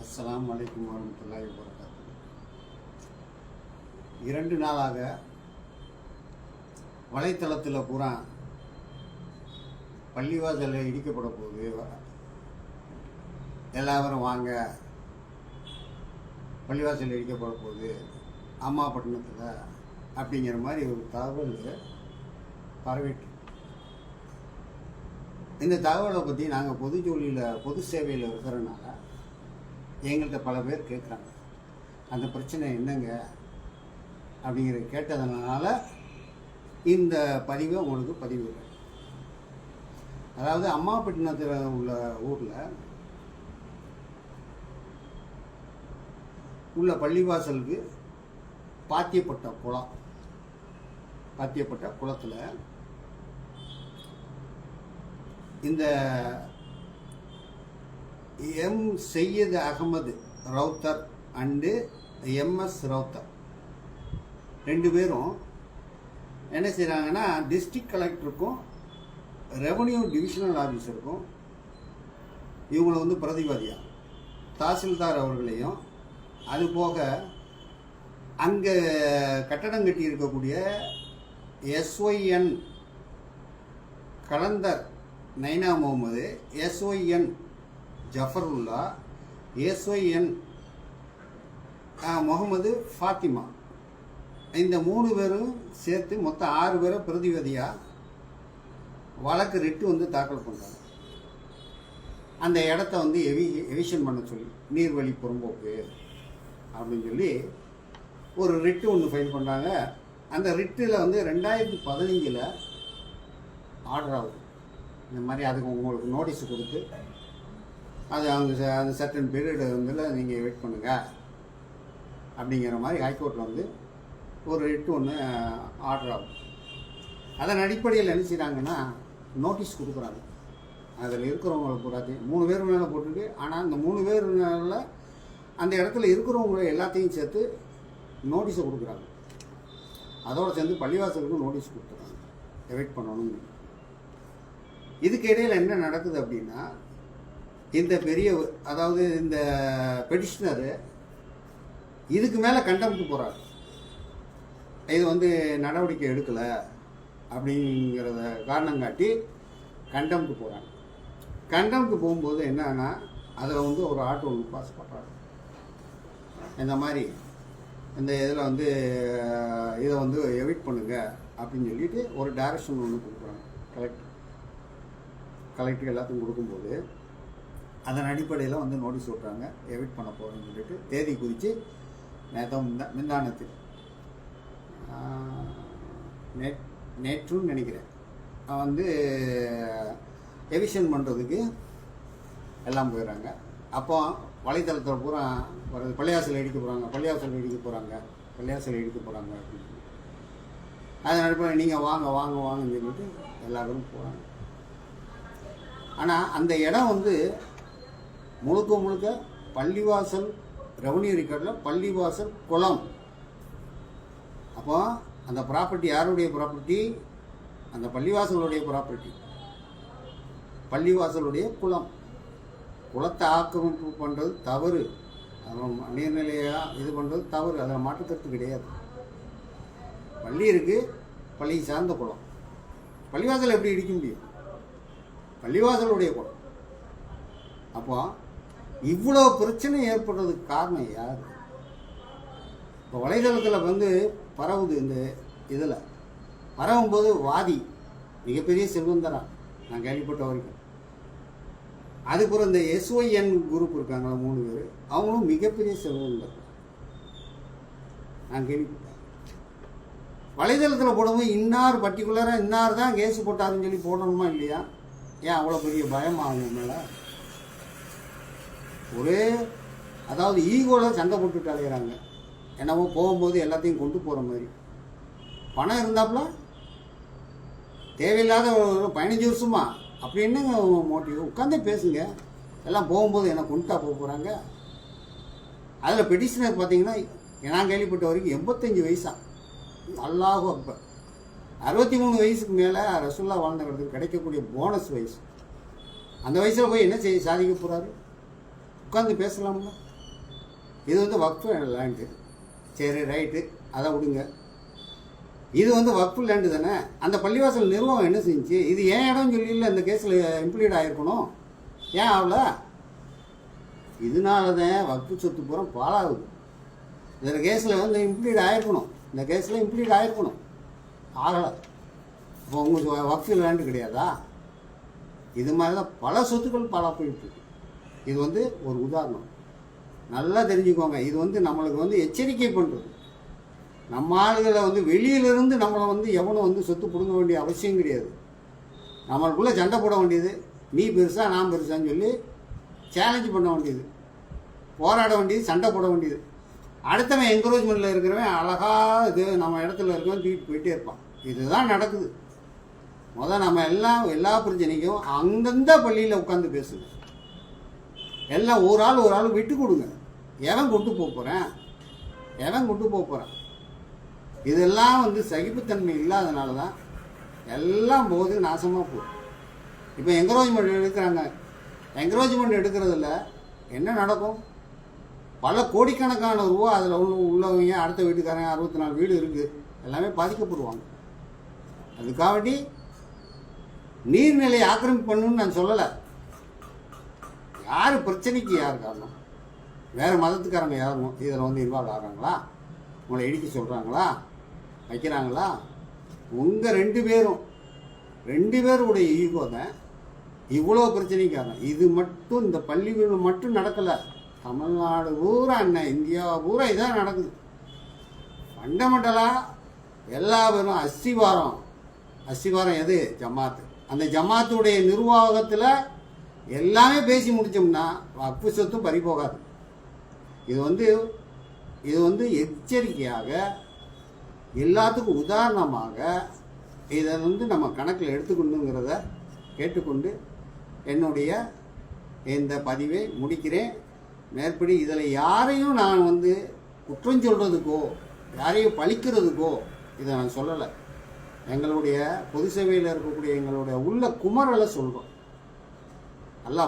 அஸ்லாம் வலைக்கம் வரமத்துல்லாஹி வரகாத்து இரண்டு நாளாக வலைத்தளத்தில் பூரா பள்ளிவாசலில் இடிக்கப்பட போகுது. எல்லாரும் வாங்க. பள்ளிவாசல் இடிக்கப்பட போகுது. அம்மாப்பட்டினத்தில் அப்படிங்கிற மாதிரி ஒரு தகவல் பரவிட்டு இந்த தகவலை பற்றி நாங்கள் பொது ஜோலியில் பொது சேவையில் இருக்கிறனால எங்கள்கிட்ட பல பேர் கேட்குறாங்க. அந்த பிரச்சனை என்னங்க? அப்படிங்கிறத கேட்டதுனால இந்த பதிவை உங்களுக்கு பதிவிடுறேன் அதாவது அம்மாப்பட்டினத்தில் உள்ள ஊரில் உள்ள பள்ளிவாசலுக்கு பாத்தியப்பட்ட குளம். பாத்தியப்பட்ட குளத்தில் இந்த M Seyyadhu Ahamed Rowther and MS Rowther ரெண்டு பேரும் என்ன செய்கிறாங்கன்னா டிஸ்ட்ரிக்ட் கலெக்டருக்கும் ரெவன்யூ டிவிஷனல் ஆஃபீஸருக்கும் இவங்களை வந்து பிரதிவாதியாக தாசில்தார் அவர்களையும் அது போக அங்கே கட்டடம் கட்டி இருக்கக்கூடிய எஸ்ஒய்என் கலந்தர் நைனா முகமது எஸ்ஒய்என் ஜஃபருல்லா எஸ்ஒய்என் முகமது ஃபாத்திமா. இந்த மூணு பேரும் சேர்த்து மொத்தம் ஆறு பேரை பிரதிவதியாக வழக்கு ரிட்டு வந்து தாக்கல் பண்ணுறாங்க அந்த இடத்த வந்து எவி எவிஷன் பண்ண சொல்லி நீர்வழி புறம்போக்கு அப்படின்னு சொல்லி ஒரு ரிட்டு ஒன்று ஃபைல் பண்ணுறாங்க அந்த ரிட்டில் வந்து ரெண்டாயிரத்தி பதினஞ்சில் ஆர்டர் ஆகுது. இந்த மாதிரி அதுக்கு உங்களுக்கு நோட்டீஸ் கொடுத்து அது அவங்க ச- அந்த சர்டன் பீரியட் வந்து நீங்கள் வெயிட் பண்ணுங்கள் அப்படிங்கிற மாதிரி ஹைகோர்ட்டில் வந்து ஒரு ரெட்டு ஒன்று ஆர்டர் ஆகும். அதன் அடிப்படையில் என்ன செய்கிறாங்கன்னா நோட்டீஸ் கொடுக்குறாங்க. அதில் இருக்கிறவங்களை பூராத்தையும் மூணு பேர் மேலே போட்டிருக்கு. ஆனால் அந்த மூணு பேர் மேலே அந்த இடத்துல இருக்கிறவங்க எல்லாத்தையும் சேர்த்து நோட்டீஸை கொடுக்குறாங்க. அதோடு சேர்ந்து பள்ளிவாசலுக்கும் நோட்டீஸ் கொடுத்துறாங்க எவிட் பண்ணணும்னு. இதுக்கு இடையில் என்ன நடக்குது அப்படின்னா இந்த பெரிய அதாவது இந்த பெட்டிஷனரு இதுக்கு மேலே கண்டம்ட்டு போகிறார் இது வந்து நடவடிக்கை எடுக்கலை அப்படிங்கிறத காரணம் காட்டி கண்டம்ட்டு போகிறாங்க கண்டம்ட்டு போகும்போது என்னன்னா அதில் வந்து ஒரு ஆட்டோ ஒன்று பாஸ் பண்ணுறாங்க இந்த மாதிரி இந்த இதில் வந்து இதை வந்து எவிட் பண்ணுங்க அப்படின்னு சொல்லிட்டு ஒரு டைரக்ஷன் ஒன்று கொடுக்குறாங்க. கலெக்டர் கலெக்டர் எல்லாத்துக்கும் கொடுக்கும்போது அதன் அடிப்படையில் வந்து நோட்டீஸ் விட்றாங்க எவிட் பண்ண போகிறேன்னு சொல்லிட்டு தேதி குறித்து நேற்று முந்தா முந்தானத்தில். நே நேற்றுன்னு நினைக்கிறேன். அவன் வந்து எவிஷன் பண்ணுறதுக்கு எல்லாம் போயிடுறாங்க. அப்போ வலைத்தளத்தில் பூரா வருது பள்ளியாசல் இடிக்க போகிறாங்க பள்ளியாசல் இடிக்க போகிறாங்க பள்ளியாசல் இடிக்க போகிறாங்க அப்படின்னு அதன் அடிப்படையில் நீங்கள் வாங்க வாங்க வாங்கன்னு சொல்லிட்டு எல்லாரும் போகிறாங்க ஆனால் அந்த இடம் வந்து முழுக்க முழுக்க பள்ளிவாசல் ரெவன்யூ ரெக்கார்டில் பள்ளிவாசல் குளம். அப்போ அந்த ப்ராப்பர்ட்டி யாருடைய ப்ராப்பர்ட்டி அந்த பள்ளிவாசலுடைய ப்ராப்பர்ட்டி பள்ளிவாசலுடைய குளம். குளத்தை ஆக்கிரமிப்பு பண்ணுறது தவறு. அப்புறம் நீர்நிலையாக இது பண்ணுறது தவறு. அதில் மாற்றுக்கருத்து கிடையாது. பள்ளி இருக்குது பள்ளியை சார்ந்த குளம். பள்ளிவாசல் எப்படி இடிக்க முடியும்? பள்ளிவாசலுடைய குளம். அப்போ இவ்வளோ பிரச்சனை ஏற்படுறதுக்கு காரணம் யார்? இப்போ வலைதளத்தில் வந்து பரவுது இந்த இதில். பரவும்போது வாதி மிகப்பெரிய செல்வந்தரா? நான் கேள்விப்பட்ட வரைக்கும். அதுக்கப்புறம் இந்த எஸ்ஒய்என் குரூப் இருக்காங்களா மூணு பேர்? அவங்களும் மிகப்பெரிய செல்வந்தர். நான் கேள்விப்பட்டேன். வலைதளத்தில் போடும்போது இன்னார் பர்டிகுலராக இன்னார் தான் கேஸ் போட்டாருன்னு சொல்லி போடணுமா இல்லையா? ஏன் அவ்வளோ பெரிய பயம் ஆகும் மேலே? ஒரே அதாவது ஈகோவில் சண்டை போட்டுட்டு அலையிறாங்க என்னவோ போகும்போது எல்லாத்தையும் கொண்டு போகிற மாதிரி. பணம் இருந்தாப்புல? தேவையில்லாத ஒரு பதினஞ்சு வருஷமா? அப்படி என்னங்க மோட்டிவ் உட்காந்தே பேசுங்க. எல்லாம் போகும்போது என்ன கொண்டுட்டா போக போகிறாங்க அதில் பெட்டிஷனர் பார்த்தீங்கன்னா நான் கேள்விப்பட்ட வரைக்கும் எண்பத்தஞ்சு வயசா? அல்லாஹ் அக்பர். அறுபத்தி மூணு வயசுக்கு மேலே ரசுல்லா வாழ்ந்தவர்களுக்கு கிடைக்கக்கூடிய போனஸ் வயசு. அந்த வயசில் போய் என்ன செய்ய சாதிக்க போகிறாரு உட்காந்து பேசலாம்ல? இது வந்து வக்ஃபு லேண்டு சரி ரைட்டு அதை விடுங்க. இது வந்து வக்ஃபு லேண்டு தானே? அந்த பள்ளிவாசல் நிர்வாகம் என்ன செஞ்சுச்சு இது ஏன் இடம் சொல்லி இல்லை இந்த கேஸில் இம்ப்ளீட் ஆகிருக்கணும் ஏன் ஆகல? இதனால தான் வக்ஃபு சொத்து பூரா பாழாகுது. இந்த கேஸில் வந்து இம்ப்ளீட் ஆகிருக்கணும் இந்த கேஸில் இம்ப்ளீட் ஆகிருக்கணும் ஆகலை. இப்போ உங்களுக்கு வக்ஃபு லேண்டு கிடையாதா? இது மாதிரி தான் பல சொத்துக்கள் பாழா போயிட்டு இது வந்து ஒரு உதாரணம். நல்லா தெரிஞ்சுக்கோங்க. இது வந்து நம்மளுக்கு வந்து எச்சரிக்கை பண்ணுறது நம்ம ஆளுகளை வந்து வெளியிலிருந்து நம்மளை வந்து எவனும் வந்து சொத்து பிடுங்க வேண்டிய அவசியம் கிடையாது. நம்மளுக்குள்ளே சண்டை போட வேண்டியது. நீ பெருசா நான் பெருசான்னு சொல்லி சேலஞ்ச் பண்ண வேண்டியது. போராட வேண்டியது சண்டை போட வேண்டியது. அடுத்தவன் என்கரேஜ்மெண்ட்டில் இருக்கிறவன் அழகாக இது நம்ம இடத்துல இருக்கவன் தூக்கிட்டு போயிட்டே இருப்பான். இதுதான் நடக்குது. முதல் நம்ம எல்லாம் எல்லா பிரச்சனைக்கும் அந்தந்த பள்ளியில் உட்காந்து பேசுது எல்லாம் ஒரு ஆள் ஒரு ஆள் விட்டு கொடுங்க. எவன் கொண்டு போக போகிறேன் எவன் கொண்டு போக போகிறான் இதெல்லாம் வந்து சகிப்புத்தன்மை இல்லாதனால தான் எல்லாம் போது நாசமாக போகும் இப்போ என்கரேஜ்மெண்ட் எடுக்கிறாங்க. என்கரேஜ்மெண்ட் எடுக்கிறதுல என்ன நடக்கும்? பல கோடிக்கணக்கான ரூபா அதில் உள்ள உள்ளவங்க அடுத்த வீட்டுக்காரங்க அறுபத்தி நாலு வீடு இருக்குது எல்லாமே பாதிக்கப்படுவாங்க. அதுக்காகட்டி நீர்நிலையை ஆக்கிரமிப்பு பண்ணணும்னு நான் சொல்லலை. யார் பிரச்சனைக்கு யார் காரணம்? வேறு மதத்துக்காரங்க யாரும் இதில் வந்து இன்வால்வ் ஆகிறாங்களா? உங்களை இடிக்க சொல்கிறாங்களா வைக்கிறாங்களா? உங்கள் ரெண்டு பேரும் ரெண்டு பேருடைய ஈகோ தான் இவ்வளோ பிரச்சனைக்கு காரணம். இது மட்டும் இந்த பள்ளி மட்டும் நடக்கலை. தமிழ்நாடு பூரா என்ன இந்தியா பூரா இதான் நடக்குது. ஃபண்டமெண்டலாக எல்லா பேரும் அஸ்திவாரம். அஸ்திவாரம் எது? ஜமாத்து. அந்த ஜமாத்துடைய நிர்வாகத்தில் எல்லாமே பேசி முடிச்சோம்னா அப்பு சொத்தும் பறி போகாது. இது வந்து இது வந்து எச்சரிக்கையாக எல்லாத்துக்கும் உதாரணமாக இதை வந்து நம்ம கணக்கில் எடுத்துக்கணுங்கிறத கேட்டுக்கொண்டு என்னுடைய இந்த பதிவை முடிக்கிறேன். மேற்படி இதில் யாரையும் நான் வந்து குற்றம் சொல்கிறதுக்கோ யாரையும் பழிக்கிறதுக்கோ இதை நான் சொல்லலை. எங்களுடைய பொது சேவையில் இருக்கக்கூடிய எங்களுடைய உள்ள குமரலை சொல்கிறோம் நல்லா